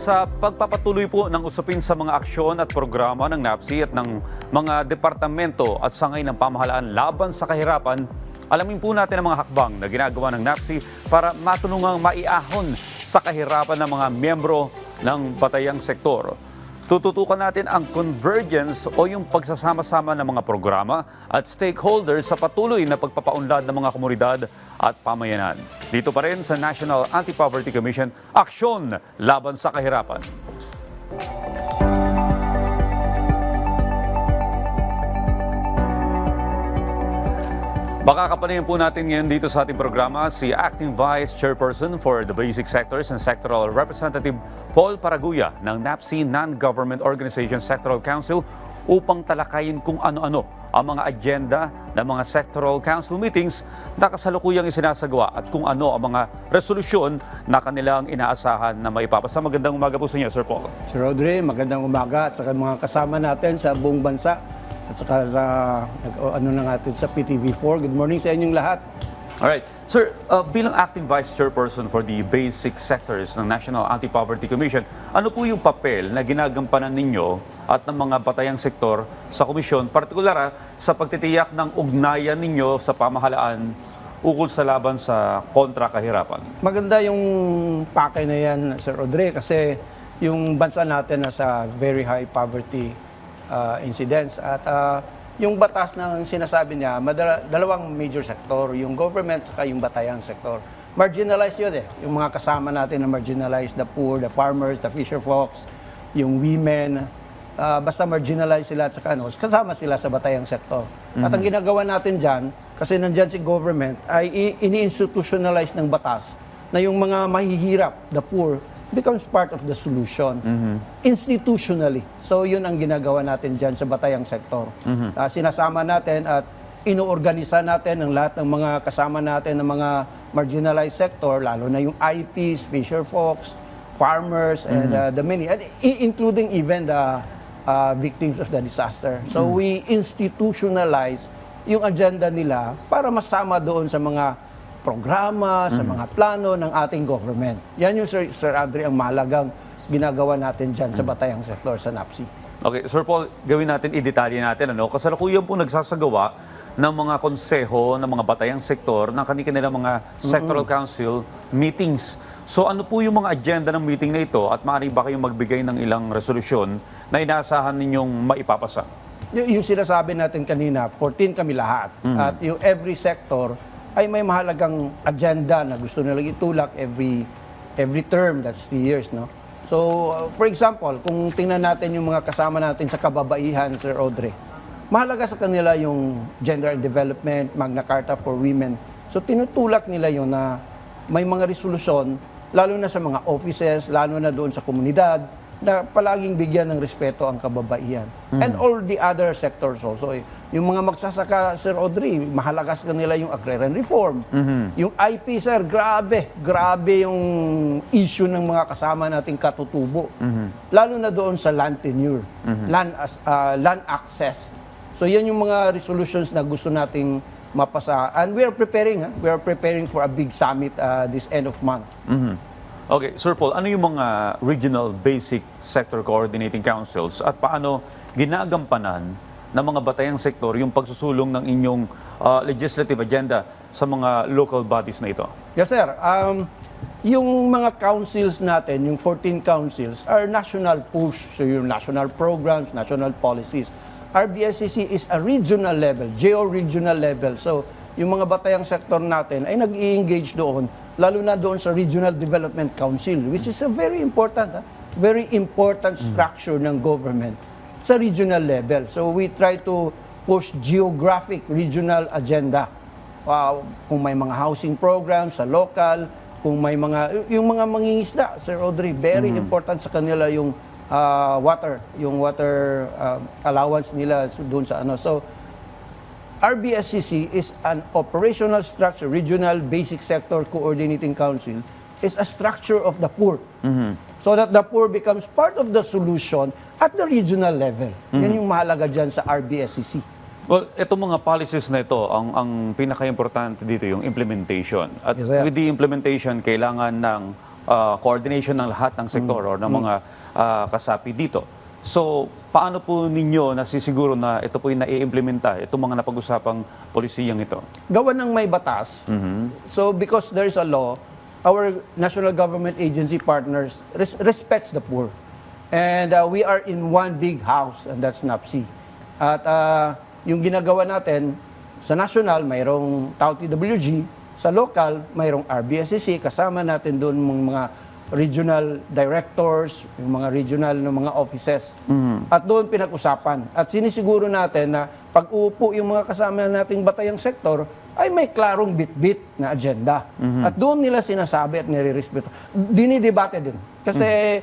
sa pagpapatuloy po ng usapin sa mga aksyon at programa ng NAPSI at ng mga departamento at sangay ng pamahalaan laban sa kahirapan, alamin po natin ang mga hakbang na ginagawa ng NAPSI para matulungang maiahon sa kahirapan ng mga miyembro ng batayang sektor. Tututukan natin ang convergence o yung pagsasama-sama ng mga programa at stakeholders sa patuloy na pagpapaunlad ng mga komunidad at pamayanan. Dito pa rin sa National Anti-Poverty Commission, aksyon laban sa kahirapan. Baka kapanayin po natin ngayon dito sa ating programa si Acting Vice Chairperson for the Basic Sectors and Sectoral Representative Paul Paraguya ng NAPSI Non-Government Organization Sectoral Council upang talakayin kung ano-ano ang mga agenda ng mga sectoral council meetings na kasalukuyang isinasagawa at kung ano ang mga resolusyon na kanilang inaasahan na maipapasa. Magandang umaga po sa inyo, Sir Paul. Sir Audrey, magandang umaga at saka mga kasama natin sa buong bansa at saka sa ano na natin sa PTV4. Good morning sa inyong lahat. Alright. Sir, uh, bilang acting vice chairperson for the basic sectors ng National Anti-Poverty Commission, ano po yung papel na ginagampanan ninyo at ng mga batayang sektor sa komisyon, partikular ah, sa pagtitiyak ng ugnayan ninyo sa pamahalaan ukol sa laban sa kontra kahirapan? Maganda yung pakay na yan, Sir Audrey, kasi yung bansa natin nasa very high poverty uh, incidence at uh, yung batas ng sinasabi niya, madala, dalawang major sektor, yung government saka yung batayang sektor. Marginalized yun eh. Yung mga kasama natin na marginalized, the poor, the farmers, the fisher folks, yung women, uh, basta marginalized sila at saka ano, kasama sila sa batayang sektor. At ang ginagawa natin dyan, kasi nandyan si government, ay ini-institutionalize ng batas na yung mga mahihirap, the poor, becomes part of the solution institutionally. So yun ang ginagawa natin dyan sa batayang sektor. Ah, sinasama natin at inuorganisa natin ang lahat ng mga kasama natin ng mga marginalized sector, lalo na yung IPs, fisher folks, farmers, and uh, the many, and including even the uh, victims of the disaster. So we institutionalize yung agenda nila para masama doon sa mga programa, sa mga plano ng ating government. Yan yung Sir, Sir Andre ang mahalagang ginagawa natin dyan sa batayang sektor sa NAPSI. Okay, Sir Paul, gawin natin, i-detalye natin. Ano? Kasalukuyan po nagsasagawa ng mga konseho ng mga batayang sektor ng kanilang mga sectoral council meetings. So ano po yung mga agenda ng meeting na ito at maaari ba kayong magbigay ng ilang resolusyon na inaasahan ninyong maipapasa? Y- yung sinasabi natin kanina, 14 kami lahat. At yung every sector ay may mahalagang agenda na gusto nilang itulak every every term, that's three years, no? So, uh, for example, kung tingnan natin yung mga kasama natin sa kababaihan, Sir Audrey, mahalaga sa kanila yung gender development, Magna Carta for Women. So, tinutulak nila yun na may mga resolusyon, lalo na sa mga offices, lalo na doon sa komunidad, na palaging bigyan ng respeto ang kababaihan. And all the other sectors also. Eh, Yung mga magsasaka, Sir Audrey, mahalaga sa kanila yung agrarian reform. Yung IP, Sir, grabe. Grabe yung issue ng mga kasama nating katutubo. Lalo na doon sa land tenure, land, as, ah, land access. So yan yung mga resolutions na gusto nating mapasa. And we are preparing, ha? we are preparing for a big summit ah, this end of month. Okay, Sir Paul, ano yung mga regional basic sector coordinating councils at paano ginagampanan ng mga batayang sektor yung pagsusulong ng inyong ah, legislative agenda sa mga local bodies na ito? Yes, sir. Um, yung mga councils natin, yung 14 councils, are national push. So yung national programs, national policies. RBSCC is a regional level, geo-regional level. So yung mga batayang sektor natin ay nag engage doon, lalo na doon sa Regional Development Council, which is a very important, ah, very important structure ng government sa regional level. So we try to push geographic regional agenda. Wow, kung may mga housing programs sa local, kung may mga yung mga mangingisda, Sir Audrey, very important sa kanila yung ah, water, yung water ah, allowance nila doon sa ano. So RBSCC is an operational structure, regional basic sector coordinating council is a structure of the poor. So that the poor becomes part of the solution at the regional level. Yan yung mahalaga dyan sa RBSCC. Well, itong mga policies na ito, ang, ang pinaka-importante dito yung implementation. At Yes, with the implementation, kailangan ng ah, coordination ng lahat ng sektor or ng mga ah, kasapi dito. So, paano po ninyo nasisiguro na ito po yung nai-implementa, itong mga napag-usapang polisiyang ito? gawa ng may batas. So because there is a law, our national government agency partners res- respects the poor. And uh, we are in one big house and that's NAPSI. At uh, yung ginagawa natin sa national, mayroong Tao TWG, sa local, mayroong RBSCC, kasama natin doon mga regional directors, yung mga regional ng mga offices. At doon pinag-usapan. At sinisiguro natin na pag uupo yung mga kasama nating batayang sektor, ay may klarong bit-bit na agenda. At doon nila sinasabi at nire-respeto. Dinidebate din. Kasi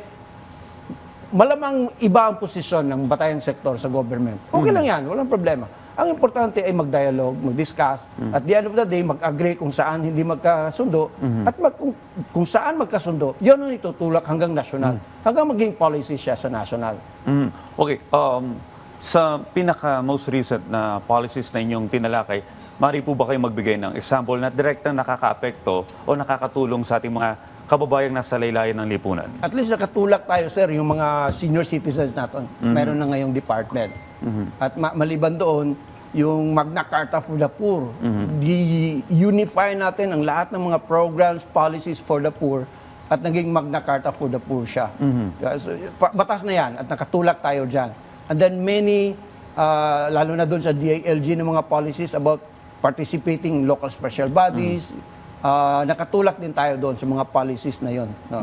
malamang iba ang posisyon ng batayang sektor sa government. Okay lang yan, walang problema. Ang importante ay mag-dialogue, mag-discuss, at the end of the day, mag-agree kung saan hindi magkasundo, at mag- kung, kung saan magkasundo, yun ang itutulak hanggang national, hanggang maging policy siya sa national. Mhm. Okay, um, sa pinaka most recent na policies na inyong tinalakay, mari po ba kayo magbigay ng example na direktang nakakaapekto o nakakatulong sa ating mga kababayang nasa laylayan ng lipunan? At least nakatulak tayo, sir, yung mga senior citizens natin. Meron na ngayong department. At ma- maliban doon, yung Magna Carta for the Poor. Di-unify natin ang lahat ng mga programs, policies for the poor at naging Magna Carta for the Poor siya. Yeah, so, batas na yan at nakatulak tayo dyan. And then many, uh, lalo na doon sa DILG ng mga policies about participating local special bodies, Ah, nakatulak din tayo doon sa mga policies na yon. No?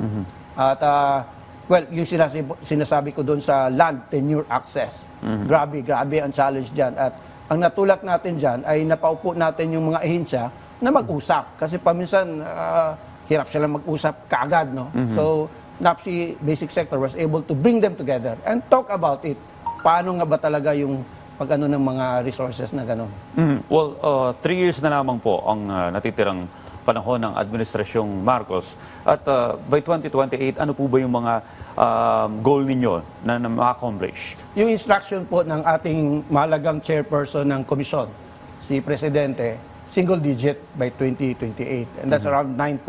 At ah, well, yung sinasabi, sinasabi ko doon sa land tenure access. Grabe, grabe ang challenge diyan. At ang natulak natin diyan ay napaupo natin yung mga ahensya na mag-usap kasi paminsan ah, hirap sila mag-usap kaagad, no? So, NAPSI Basic Sector was able to bring them together and talk about it. Paano nga ba talaga yung pag-ano ng mga resources na gano'n? Mhm. Well, uh, three years na lamang po ang uh, natitirang panahon ng Administrasyong Marcos. At uh, by 2028, ano po ba yung mga um, goal ninyo na, na ma-accomplish? Yung instruction po ng ating mahalagang chairperson ng komisyon, si Presidente, single digit by 2028. And that's around 9%.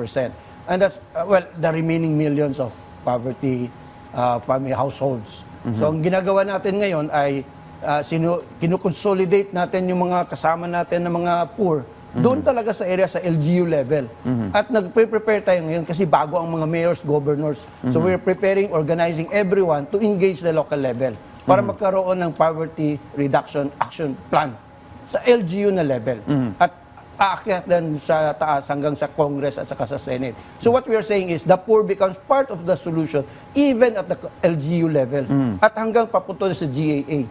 And that's, uh, well, the remaining millions of poverty uh, family households. So ang ginagawa natin ngayon ay uh, sinu- kinukonsolidate natin yung mga kasama natin ng mga poor doon talaga sa area sa LGU level. At nagpe-prepare tayo ngayon kasi bago ang mga mayors, governors. So we're preparing, organizing everyone to engage the local level para magkaroon ng poverty reduction action plan sa LGU na level. At aakyat din sa taas hanggang sa Congress at saka sa Senate. So what we are saying is the poor becomes part of the solution even at the LGU level at hanggang papunta sa GAA,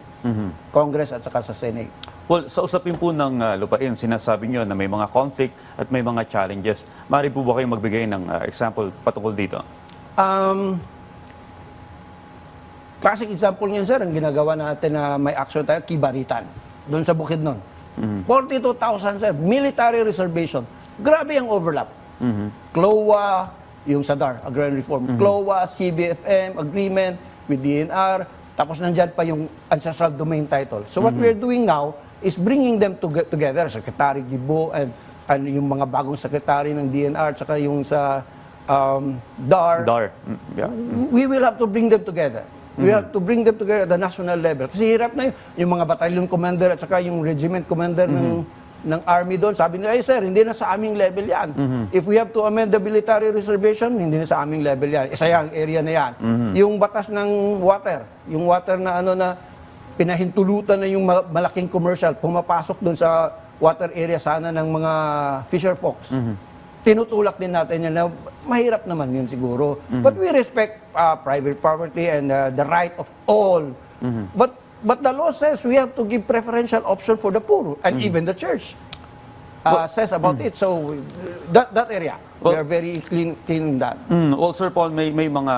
Congress at saka sa Senate. Well, sa usapin po ng uh, lupain, sinasabi nyo na may mga conflict at may mga challenges. Mari po ba kayo magbigay ng uh, example patungkol dito? Um, classic example niyan, sir, ang ginagawa natin na may action tayo, Kibaritan, doon sa Bukidnon. 42,000, sir, military reservation. Grabe ang overlap. CLOA, yung SADAR, Agrarian Reform, CLOA, CBFM, agreement with DNR, tapos nandyan pa yung ancestral domain title. So what we're doing now is bringing them to- together, Secretary Gibo and, and yung mga bagong secretary ng DNR, tsaka yung sa um, DAR, Dar. Mm, yeah. we will have to bring them together. We have to bring them together at the national level. Kasi hirap na yun. Yung mga battalion commander at saka yung regiment commander ng ng army doon, sabi nila, ay sir, hindi na sa aming level yan. If we have to amend the military reservation, hindi na sa aming level yan. Isa yung area na yan. Yung batas ng water, yung water na ano na pinahintulutan na yung ma- malaking commercial, pumapasok doon sa water area sana ng mga fisher folks tinutulak din natin yan na mahirap naman yun siguro. But we respect uh, private property and uh, the right of all. But but the law says we have to give preferential option for the poor and even the church uh, says about it. So that that area we Well- are very clean clean in that. Mm, well, Sir Paul, may, may mga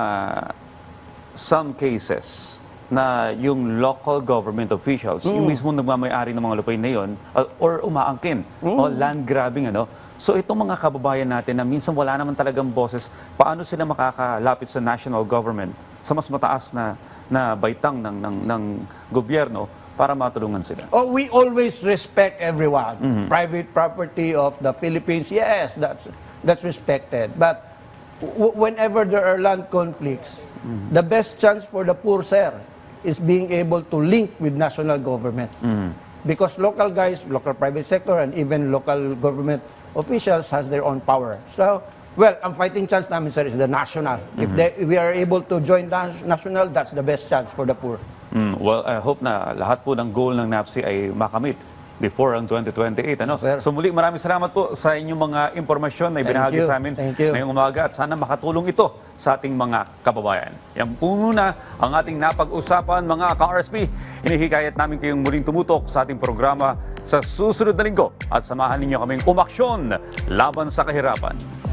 some cases na yung local government officials, yung mismo nagmamayari ng mga lupain na yun, uh, or umaangkin, o land grabbing, ano. So itong mga kababayan natin na minsan wala naman talagang boses, paano sila makakalapit sa national government, sa mas mataas na, na baitang ng, ng, ng gobyerno para matulungan sila? Oh, we always respect everyone. Private property of the Philippines, yes, that's that's respected. But w- whenever there are land conflicts, the best chance for the poor, sir, is being able to link with national government. Because local guys, local private sector, and even local government officials has their own power. So, well, ang fighting chance namin, sir, is the national. If they, we are able to join the national, that's the best chance for the poor. Mm, well, I hope na lahat po ng goal ng NAPSI ay makamit before ang 2028. Ano? Sir. So muli, maraming salamat po sa inyong mga impormasyon na ibinahagi sa amin ngayong umaga at sana makatulong ito sa ating mga kababayan. Yan po muna ang ating napag-usapan mga ka-RSP. Inihikayat namin kayong muling tumutok sa ating programa sa susunod na linggo at samahan ninyo kaming umaksyon laban sa kahirapan.